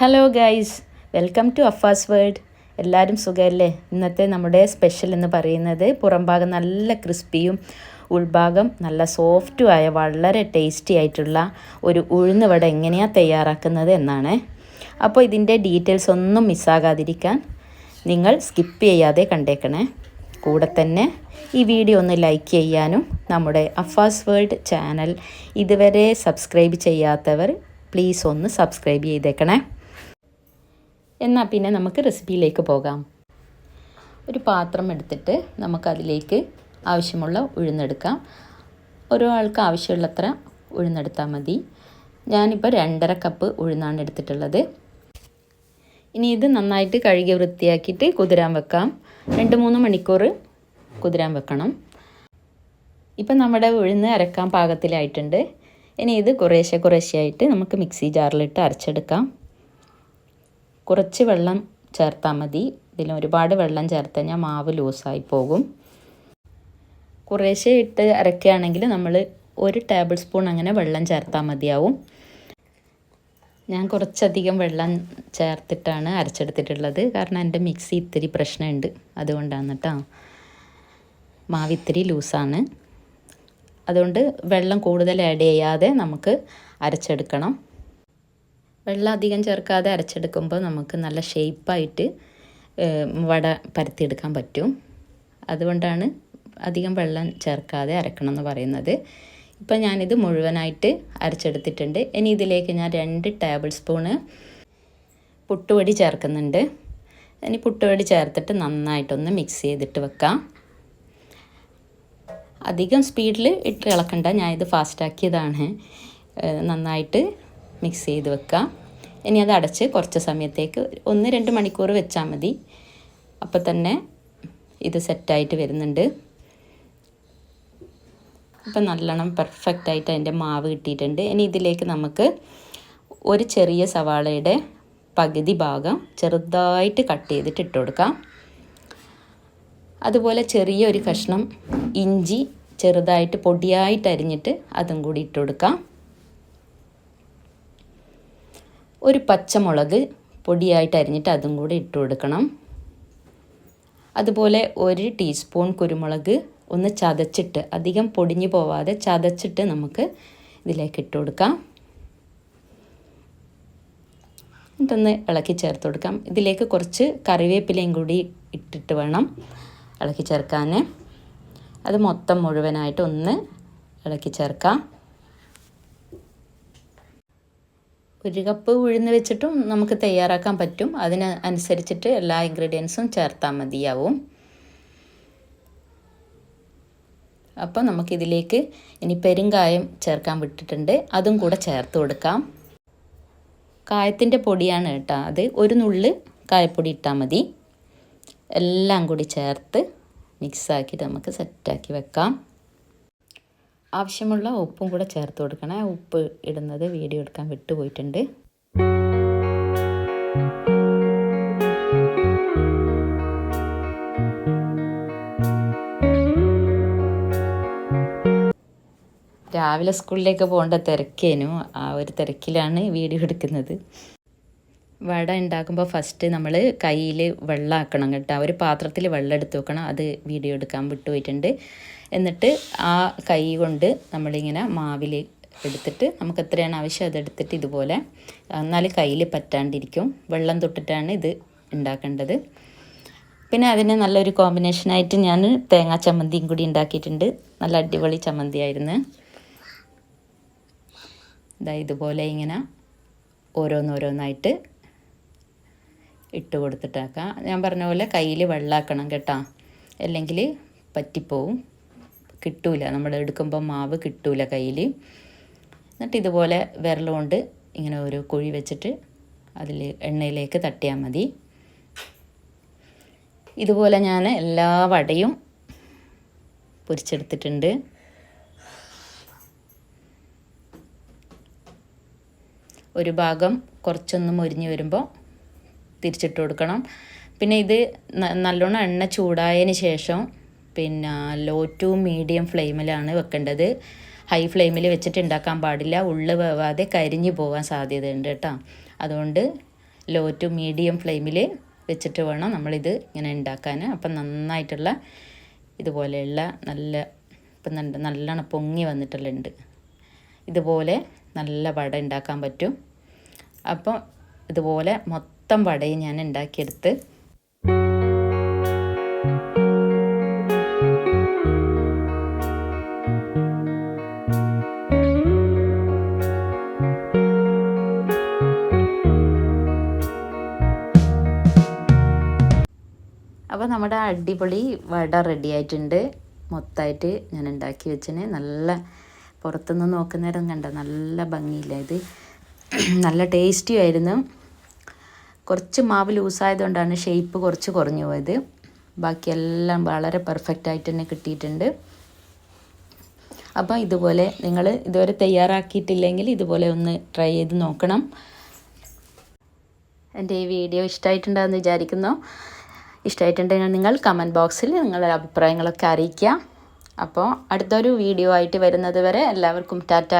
Hello guys welcome to Afas world എല്ലാവരും സുഖമല്ലേ? ഇന്നത്തെ നമ്മുടെ സ്പെഷ്യൽ എന്ന് പറയുന്നത് പുറംഭാഗം നല്ല ക്രിസ്പിയും ഉൾഭാഗം നല്ല സോഫ്റ്റും ആയ വളരെ ടേസ്റ്റി ആയിട്ടുള്ള ഒരു ഉഴുന്ന് വട എങ്ങനെയാണ് തയ്യാറാക്കുന്നത് എന്നാണ്. അപ്പോൾ ഇതിന്റെ ഡീറ്റെയിൽസ് ഒന്നും മിസ്സാകാതിരിക്കാൻ നിങ്ങൾ സ്കിപ്പ് ചെയ്യാതെ കണ്ടേക്കണേ. കൂടെ തന്നെ ഈ വീഡിയോ ഒന്ന് ലൈക്ക് ചെയ്യാനും നമ്മുടെ അഫാസ് വേൾഡ് ചാനൽ ഇതുവരെ സബ്സ്ക്രൈബ് ചെയ്യാത്തവർ പ്ലീസ് ഒന്ന് സബ്സ്ക്രൈബ് ചെയ്തേക്കണേ. എന്നാൽ പിന്നെ നമുക്ക് റെസിപ്പിയിലേക്ക് പോകാം. ഒരു പാത്രം എടുത്തിട്ട് നമുക്കതിലേക്ക് ആവശ്യമുള്ള ഉഴുന്നെടുക്കാം. ഓരോ ആൾക്ക് ആവശ്യമുള്ളത്ര ഉഴുന്നെടുത്താൽ മതി. ഞാനിപ്പോൾ രണ്ടര കപ്പ് ഉഴുന്നാണ് എടുത്തിട്ടുള്ളത്. ഇനി ഇത് നന്നായിട്ട് കഴുകി വൃത്തിയാക്കിയിട്ട് കുതിരാൻ വെക്കാം. രണ്ട് മൂന്ന് മണിക്കൂർ കുതിരാൻ വെക്കണം. ഇപ്പം നമ്മുടെ ഉഴുന്ന് അരക്കാൻ പാകത്തിലായിട്ടുണ്ട്. ഇനി ഇത് കുറേശ്ശെ കുറേശ്ശെയായിട്ട് നമുക്ക് മിക്സി ജാറിലിട്ട് അരച്ചെടുക്കാം. കുറച്ച് വെള്ളം ചേർത്താൽ മതി. ഇതിൽ ഒരുപാട് വെള്ളം ചേർത്ത് കഴിഞ്ഞാൽ മാവ് ലൂസായി പോകും. കുറേശ്ശെ ഇട്ട് അരക്കുകയാണെങ്കിൽ നമ്മൾ ഒരു ടേബിൾ സ്പൂൺ അങ്ങനെ വെള്ളം ചേർത്താൽ മതിയാവും. ഞാൻ കുറച്ചധികം വെള്ളം ചേർത്തിട്ടാണ് അരച്ചെടുത്തിട്ടുള്ളത്. കാരണം എന്റെ മിക്സി ഇത്തിരി പ്രശ്നമുണ്ട്. അതുകൊണ്ടാണ് കേട്ടോ. മാവ് ഇത്തിരി ലൂസാണ്. അതുകൊണ്ട് വെള്ളം കൂടുതൽ ആഡ് ചെയ്യാതെ നമുക്ക് അരച്ചെടുക്കണം. വെള്ളം അധികം ചേർക്കാതെ അരച്ചെടുക്കുമ്പോൾ നമുക്ക് നല്ല ഷേപ്പായിട്ട് വട പരത്തിയെടുക്കാൻ പറ്റും. അതുകൊണ്ടാണ് അധികം വെള്ളം ചേർക്കാതെ അരക്കണം എന്ന് പറയുന്നത്. ഇപ്പം ഞാനിത് മുഴുവനായിട്ട് അരച്ചെടുത്തിട്ടുണ്ട്. ഇനി ഇതിലേക്ക് ഞാൻ രണ്ട് ടേബിൾ സ്പൂണ് പുട്ടുപൊടി ചേർക്കുന്നുണ്ട്. ഇനി പുട്ടുപൊടി ചേർത്തിട്ട് നന്നായിട്ടൊന്ന് മിക്സ് ചെയ്തിട്ട് വെക്കാം. അധികം സ്പീഡിൽ ഇട്ട് ഇളക്കണ്ട ഞാനിത് ഫാസ്റ്റാക്കിയതാണ്. നന്നായിട്ട് മിക്സ് ചെയ്ത് വെക്കുക ഇനി അത് അടച്ച് കുറച്ച് സമയത്തേക്ക് ഒന്ന് രണ്ട് മണിക്കൂർ വെച്ചാൽ മതി. അപ്പോൾ തന്നെ ഇത് സെറ്റായിട്ട് വരുന്നുണ്ട്. അപ്പം നല്ലോണം പെർഫെക്റ്റ് ആയിട്ട് അതിന്റെ മാവ് കിട്ടിയിട്ടുണ്ട്. ഇനി ഇതിലേക്ക് നമുക്ക് ഒരു ചെറിയ സവാളയുടെ പകുതി ഭാഗം ചെറുതായിട്ട് കട്ട് ചെയ്തിട്ട് ഇട്ട് കൊടുക്കാം. അതുപോലെ ചെറിയൊരു കഷ്ണം ഇഞ്ചി ചെറുതായിട്ട് പൊടിയായിട്ട് അരിഞ്ഞിട്ട് അതും കൂടി ഇട്ട് കൊടുക്കാം. ഒരു പച്ചമുളക് പൊടിയായിട്ട് അരിഞ്ഞിട്ട് അതും കൂടി ഇട്ട് കൊടുക്കണം. അതുപോലെ ഒരു ടീസ്പൂൺ കുരുമുളക് ഒന്ന് ചതച്ചിട്ട് അധികം പൊടിഞ്ഞു പോവാതെ ചതച്ചിട്ട് നമുക്ക് ഇതിലേക്ക് ഇട്ട് കൊടുക്കാം. എന്നിട്ടൊന്ന് ഇളക്കി ചേർത്ത് കൊടുക്കാം. ഇതിലേക്ക് കുറച്ച് കറിവേപ്പിലയും കൂടി ഇട്ടിട്ട് വേണം ഇളക്കി ചേർക്കാൻ അത് മൊത്തം മുഴുവനായിട്ട് ഒന്ന് ഇളക്കി ചേർക്കാം. ഒരു കപ്പ് ഉഴുന്ന് വെച്ചിട്ടും നമുക്ക് തയ്യാറാക്കാൻ പറ്റും. അതിന് അനുസരിച്ചിട്ട് എല്ലാ ഇൻഗ്രീഡിയൻസും ചേർത്താൽ മതിയാവും. അപ്പോൾ നമുക്കിതിലേക്ക് ഇനി പെരുങ്കായം ചേർക്കാൻ വിട്ടിട്ടുണ്ട്. അതും കൂടെ ചേർത്ത് കൊടുക്കാം. കായത്തിന്റെ പൊടിയാണ് കേട്ടോ അത്. ഒരു നുള്ള് കായപ്പൊടി ഇട്ടാൽ മതി. എല്ലാം കൂടി ചേർത്ത് മിക്സാക്കിയിട്ട് നമുക്ക് സെറ്റാക്കി വെക്കാം. ആവശ്യമുള്ള ഉപ്പും കൂടെ ചേർത്ത് കൊടുക്കണേ. ഉപ്പ് ഇടുന്നത് വീഡിയോ എടുക്കാൻ വിട്ടുപോയിട്ടുണ്ട്. രാവിലെ സ്കൂളിലേക്ക് പോകേണ്ട തിരക്കേനു. ആ ഒരു തിരക്കിലാണ് വീഡിയോ എടുക്കുന്നത്. വട ഉണ്ടാക്കുമ്പോൾ ഫസ്റ്റ് നമ്മൾ കയ്യിൽ വെള്ളമാക്കണം കേട്ടോ. ഒരു പാത്രത്തിൽ വെള്ളം എടുത്ത് വെക്കണം. അത് വീഡിയോ എടുക്കാൻ വിട്ടുപോയിട്ടുണ്ട്. എന്നിട്ട് ആ കൈ കൊണ്ട് നമ്മളിങ്ങനെ മാവിൽ എടുത്തിട്ട് നമുക്ക് എത്രയാണ് ആവശ്യം അതെടുത്തിട്ട് ഇതുപോലെ എന്നാൽ കയ്യിൽ പറ്റാണ്ടിരിക്കും. വെള്ളം തൊട്ടിട്ടാണ് ഇത് ഉണ്ടാക്കേണ്ടത് പിന്നെ അതിന് നല്ലൊരു കോമ്പിനേഷനായിട്ട് ഞാൻ തേങ്ങാ ചമ്മന്തിയും കൂടി ഉണ്ടാക്കിയിട്ടുണ്ട് നല്ല അടിപൊളി ചമ്മന്തിയായിരുന്നു. ഇതാ ഇതുപോലെ ഇങ്ങനെ ഓരോന്നോരോന്നായിട്ട് ഇട്ട് കൊടുത്തിട്ടാക്കാം. ഞാൻ പറഞ്ഞ പോലെ കയ്യിൽ വെള്ളമാക്കണം കേട്ടോ. അല്ലെങ്കിൽ പറ്റിപ്പോവും. കിട്ടൂല. നമ്മൾ എടുക്കുമ്പോൾ മാവ് കിട്ടൂല കയ്യിൽ എന്നിട്ട് ഇതുപോലെ വിരൽ കൊണ്ട് ഇങ്ങനെ ഒരു കുഴി വെച്ചിട്ട് അതിൽ എണ്ണയിലേക്ക് തട്ടിയാൽ മതി. ഇതുപോലെ ഞാൻ എല്ലാ വടയും പൊരിച്ചെടുത്തിട്ടുണ്ട്. ഒരു ഭാഗം കുറച്ചൊന്ന് ഒരിഞ്ഞ് വരുമ്പോൾ തിരിച്ചിട്ട് കൊടുക്കണം. പിന്നെ ഇത് നല്ലോണം എണ്ണ ചൂടായതിന് ശേഷം പിന്നെ ലോ ടു മീഡിയം ഫ്ലെയിമിലാണ് വെക്കേണ്ടത്. ഹൈ ഫ്ലെയിമിൽ വെച്ചിട്ട് ഉണ്ടാക്കാൻ പാടില്ല. ഉള്ളു വേവാതെ കരിഞ്ഞു പോകാൻ സാധ്യതയുണ്ട് കേട്ടോ അതുകൊണ്ട് ലോ ടു മീഡിയം ഫ്ലെയിമിൽ വെച്ചിട്ട് വേണം നമ്മളിത് ഇങ്ങനെ ഉണ്ടാക്കാൻ അപ്പം നന്നായിട്ടുള്ള ഇതുപോലെയുള്ള നല്ല ഇപ്പം നല്ല നല്ലോണം പൊങ്ങി വന്നിട്ടുള്ളുണ്ട് ഇതുപോലെ നല്ല വട ഉണ്ടാക്കാൻ പറ്റും. അപ്പോൾ ഇതുപോലെ മൊത്തം വടയും ഞാൻ ഉണ്ടാക്കിയെടുത്ത് അപ്പോൾ നമ്മുടെ അടിപൊളി വട റെഡി ആയിട്ടുണ്ട്. മൊത്തമായിട്ട് ഞാൻ ഉണ്ടാക്കി വെച്ചിന്. നല്ല പുറത്തുനിന്ന് നോക്കുന്നേരം കണ്ട നല്ല ഭംഗിയില്ല ഇത്. നല്ല ടേസ്റ്റി ആയിരുന്നു. കുറച്ച് മാവ് ലൂസായതുകൊണ്ടാണ് ഷേപ്പ് കുറച്ച് കുറഞ്ഞു പോയത്. ബാക്കിയെല്ലാം വളരെ പെർഫെക്റ്റ് ആയിട്ട് തന്നെ കിട്ടിയിട്ടുണ്ട്. അപ്പോൾ ഇതുപോലെ നിങ്ങൾ ഇതുവരെ തയ്യാറാക്കിയിട്ടില്ലെങ്കിൽ ഇതുപോലെ ഒന്ന് ട്രൈ ചെയ്ത് നോക്കണം. എന്റെ ഈ വീഡിയോ ഇഷ്ടമായിട്ടുണ്ടെന്ന് വിചാരിക്കുന്നു. ഇഷ്ടമായിട്ടുണ്ടെങ്കിൽ നിങ്ങൾ കമന്റ് ബോക്സിൽ നിങ്ങളുടെ അഭിപ്രായങ്ങളൊക്കെ അറിയിക്കുക. അപ്പോൾ അടുത്തൊരു വീഡിയോ ആയിട്ട് വരുന്നത് വരെ എല്ലാവർക്കും ടാറ്റ.